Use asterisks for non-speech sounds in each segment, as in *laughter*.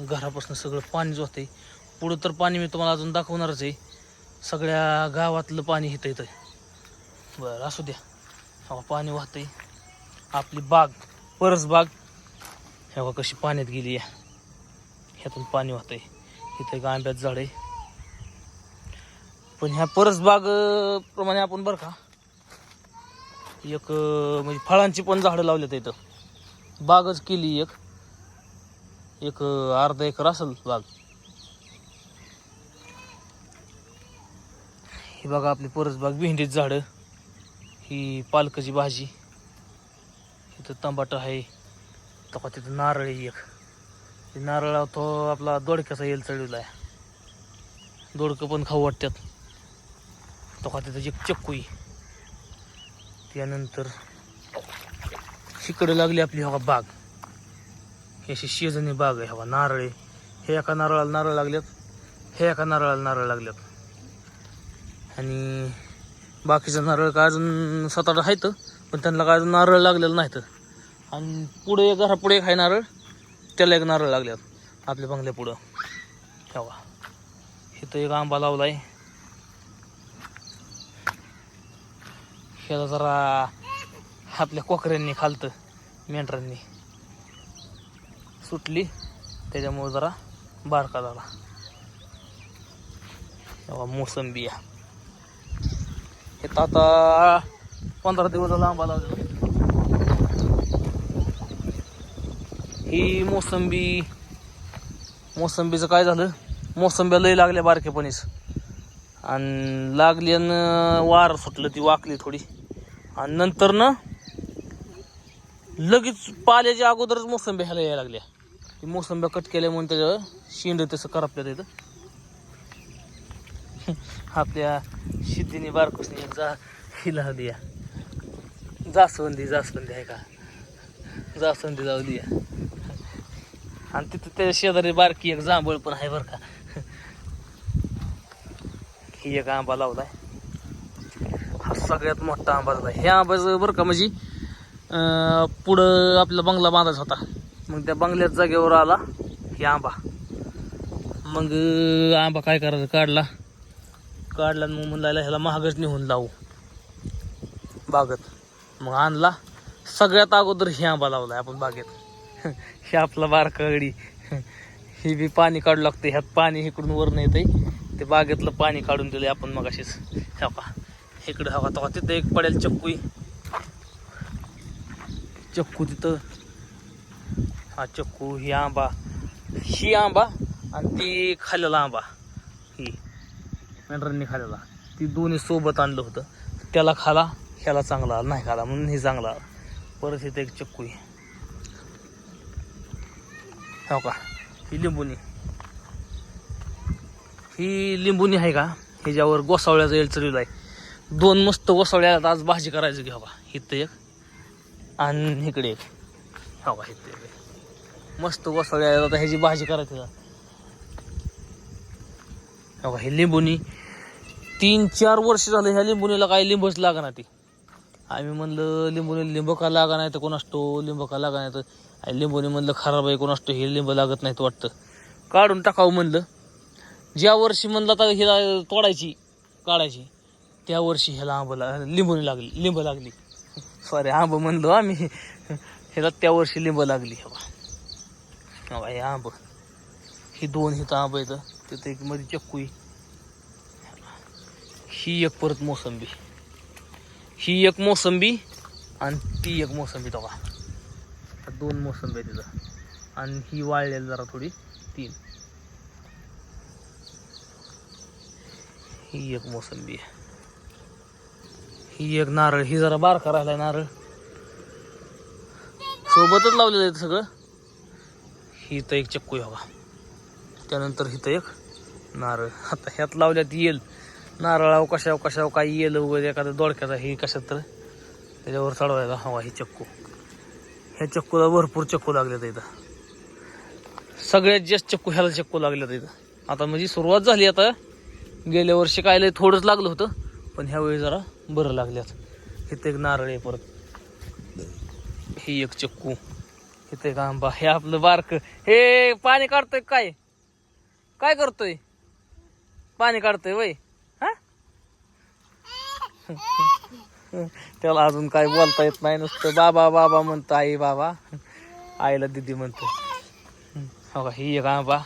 घरापासून सगळं पाणीच आहे पुढं तर पाणी मी तुम्हाला अजून दाखवणारच आहे. सगळ्या गावातलं पाणी इथं येतं बरं असू द्या. हवा पाणी वाहतंय. आपली बाग परस बाग. हे कशी पाण्यात गेली आहे ह्यातून पाणी वाहतंय. इथं एक आंब्यात झाड आहे. पण ह्या परस बाग प्रमाणे आपण बरं का एक म्हणजे फळांची पण झाडं लावलेत इथं. बागच केली एक. एक अर्धा एकर असेल बाग. ही बघा आपली परस बाग झाडं. ही पालकाची भाजी. इथं टमाटर आहे. तपा तिथं नारळ आहे एक. नारळ तो आपला दोडक्याचा येल चढवला आहे दोडकं पण खाऊ वाटतात. तपा तिथं एक चक्कू आहे. त्यानंतर शिकडं लागली आपली हवा बाग. ही अशी शेजणी बाग आहे हवा नारळ आहे. हे एका नारळाला नारळ लागल्यात हे एका नारळाला नारळ लागल्यात आणि बाकीचं नारळ काय अजून सात आठ आहेत पण त्यांना काय अजून नारळ लागलेलं नाहीत. आणि पुढे एक घरापुढे एक आहे नारळ त्याला एक नारळ लागल्यात आपल्या बंगल्या पुढं. हवा इथं एक आंबा लावलाय. ह्याला जरा आपल्या कोकऱ्यांनी खालतं मेंढरांनी. सुटली. त्याच्यामुळे जरा बारका झाला. तेव्हा मोसंबी या. हे तर आता पंधरा दिवस लांबा आंबा ही मोसंबी मोसंबीचं काय झालं? मोसंब्या लय लागल्या बारकेपणीच. आणि लागली आणि वार सुटलं ती वाकली थोडी. आणि नंतर ना लगेच पाल्याच्या अगोदरच मोसंब्या ह्याला यायला लागल्या. ती मोसंब्या कट म्हणून त्याच्यावर शेंडं तसं करपल्या तिथं आपल्या शिद्धीने बारकोसने जा. हिला दिया जास्वंदी जास्वंदी आहे का? जास्वंदी जाऊ दिया आणि तिथं त्या शेजारी बारकी एक जांभूळ पण आहे बरं का. ही एक आंबा लावलाय. हा सगळ्यात मोठा आंबा झाला हे आंबाचं बरं का म्हणजे पुढं आपला बंगला बांधायचा होता. मग त्या बंगल्यात जागेवर आला ही आंबा. मग आंबा काय करायचं? काढला. काढला आणि मग म्हणला ह्याला महागच नेऊन लावू. बागत. मग आणला. सगळ्यात अगोदर ही आंबा लावलाय आपण बागेत. *laughs* हे आपला बारका ही *laughs* बी पाणी काढू लागते ह्यात पाणी इकडून वरनं येतंय. ते बागेतलं पाणी काढून दिलंय आपण मग अशीच ह्या इकडे हवा तवा तिथं एक पडेल चक्कू. चक्कू तिथं हा चक्कू ही आंबा ही आंबा आणि ती खाल्लेला आंबा. ही मेंढरांनी खाल्लेला. ती दोन्ही सोबत आणलं होतं. त्याला खाला ह्याला चांगला आला नाही खाला म्हणून हे चांगला आला. परत इथं एक चक्कू आहे. हो का? ही लिंबुनी. ही लिंबुनी आहे का? ह्याच्यावर गोसावळ्याचा येल आहे. दोन मस्त गोसावळ्या आज भाजी करायचं घ्या हो बा इथं एक आणि इकडे एक. हो का? इथं एक. मस्त गोसावळ्या आता ह्याची भाजी करायची का हे लिंबुनी. तीन चार वर्ष झालं ह्या लिंबुनीला काय लिंबच लागणार ती. आम्ही म्हणलं लिंबूने लिंब का लागा नाही तर कोण असतो? लिंब का लागा नाही तर आणि लिंबूने म्हणलं खराब आहे कोण असतो? हे लिंब लागत नाहीत वाटतं. काढून टाकावं म्हणलं. ज्या वर्षी म्हणलं तर हिला तोडायची काढायची त्या वर्षी ह्याला आंब ला लिंबूने लागली लिंब लागली. सॉरी आंब म्हणलो आम्ही. *laughs* ह्याला त्या वर्षी लिंब लागली हवा हवा हे आंब. ही दोन हिथं आंब येतं तिथं एक मध्ये चक्कू ही एक परत मोसंबी. ही एक मोसंबी आणि ती एक मोसंबी तो का दोन मोसंबी आहे तिथं. आणि ही वाळलेली जरा थोडी तीन. ही एक मोसंबी आहे. ही एक नारळ ही जरा बारका राहिलाय नारळ. सोबतच लावलेलं आहे सगळं. ही तर एक चक्कू हवा बघा. त्यानंतर इथं एक नारळ. आता ह्यात लावल्यात येल. नारळाव कशाव कशाव काही येल वगैरे एखादा दोडक्याचा हे कशात तर त्याच्यावर चढवायला हवा ही चक्कू. ह्या चक्कूला भरपूर चक्कू लागल्यात इथं. सगळ्यात जास्त चक्कू ह्याला चक्कू लागल्यात इथं. आता म्हणजे सुरुवात झाली आता. गेल्या वर्षी काय लय थोडंच लागलं होतं पण ह्यावेळी जरा बरं लागल्यात. इथं एक नारळ आहे परत. ही एक चक्कू. इथे एक आंबा हे आपलं बारक. हे पाणी काढतोय काय? काय करतोय? पाणी काढतोय वय. त्याला अजून काय बोलता येत नाही नुसतं. बाबा बाबा म्हणतो आई बाबा. आईला दिदी म्हणतो. हो का? ही एक आंबा.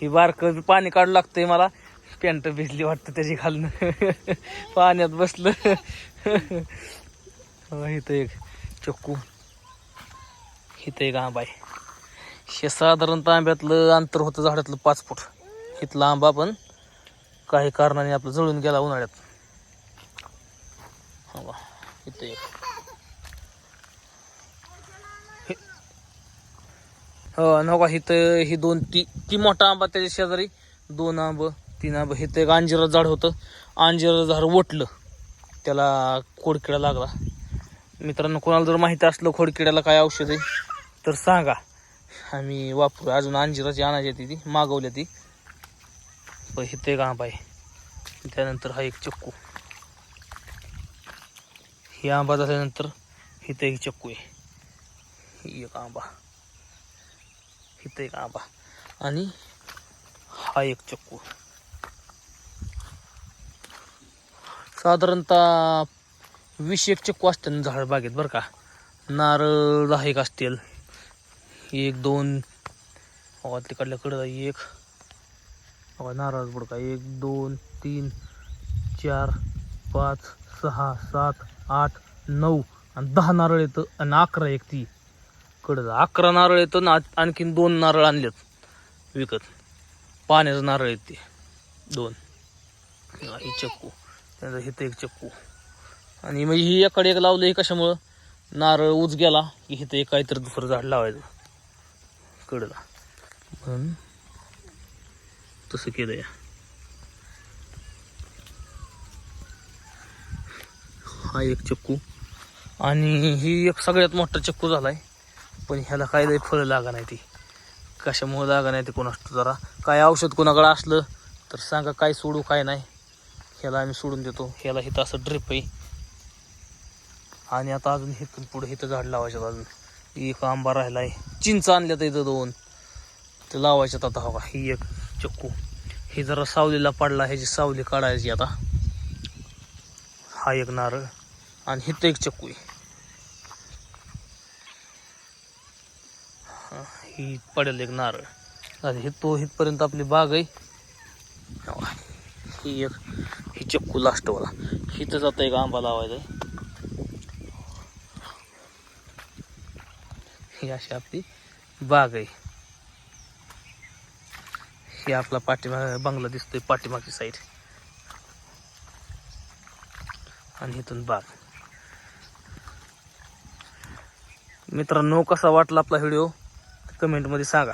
ही बारक पाणी काढू लागतंय मला. पॅन्ट भिजली वाटतं त्याची घालणं. पाण्यात बसलं. हो, इथं एक चक्कू. इथं एक आंबा आहे. हे साधारणतः आंब्यातलं अंतर होतं झाडातलं पाच फूट. इथला आंबा पण काही कारणाने आपलं जळून गेला उन्हाळ्यात. हो इथं एक. हे- हो आणि हो का इथं ही दोन ती ती मोठा आंबा त्याच्या शेजारी दोन आंब तीन आंब. इथं एक अंजिरा झाड होतं. अंजिरा झाड वटलं. त्याला खोडकिडा लागला. मित्रांनो कोणाला जर माहिती असलं खोडकिड्याला काय औषध आहे तर सांगा. आम्ही वापरू. अजून अंजिराची आणायची ती ती मागवली ती. पण इथं एक आंबा आहे. त्यानंतर हा एक चक्कू. ही आंबा झाल्यानंतर इथं एक चक्कू आहे. ही एक आंबा. इथं एक आंबा. आणि हा एक चक्कू. साधारणतः वीस एक चक्कू असते ना झाड बागेत बरं का? नारळ दहा एक असतील. एक दोन. अहो तिकडल्या कडं एक. अहो नारळ बुडका. एक दोन तीन चार पाच सहा सात आठ नऊ आणि दहा नारळ येतं आणि अकरा एक ती. कडं अकरा नारळ येतं ना आणखीन दोन नारळ आणलेत विकत. पाण्याचं नारळ येते ते. दोन. ही चक्कू. त्यानंतर हिथं एक चक्कू. आणि मग ही एकडे एक लावलं हे कशामुळं? नारळ उज गेला की इथं एक काहीतरी दुसरं झाड लावायचं. कडला. म्हणून तसं केलं या हा एक चक्कू. आणि ही एक सगळ्यात मोठा चक्कू झालाय. पण ह्याला काय लय फळं लागा नाही ती कशामुळे लागा नाही ते असतो जरा. काय औषध कोणाकडं असलं तर सांगा काय सोडू काय नाही. ह्याला आम्ही सोडून देतो. ह्याला इथं असं ड्रिप आहे. आणि आता अजून इथून पुढे इथं झाड लावायचं अजून. एक आंबा राहिला आहे चिंच आणल्यात इथं दोन. ते लावायच्यात आता हो हवा ही एक चक्कू. हे जरा सावलीला पडला ह्याची सावली काढायची आता. हा एक नारळ आणि हिथं एक चक्कू आहे. ही पडेल एक नारळ. आणि हे तो इथपर्यंत आपली बाग आहे. हो ही एक ही चक्कू लास्टवाला हिथंच आता एक आंबा लावायचा आहे. ही अशी आपली बाग आहे. ही आपला पाठीमाग बंगला दिसतोय पाठीमागची साईड आणि इथून बाग. मित्रांनो कसा वाटला आपला व्हिडिओ कमेंटमध्ये सांगा.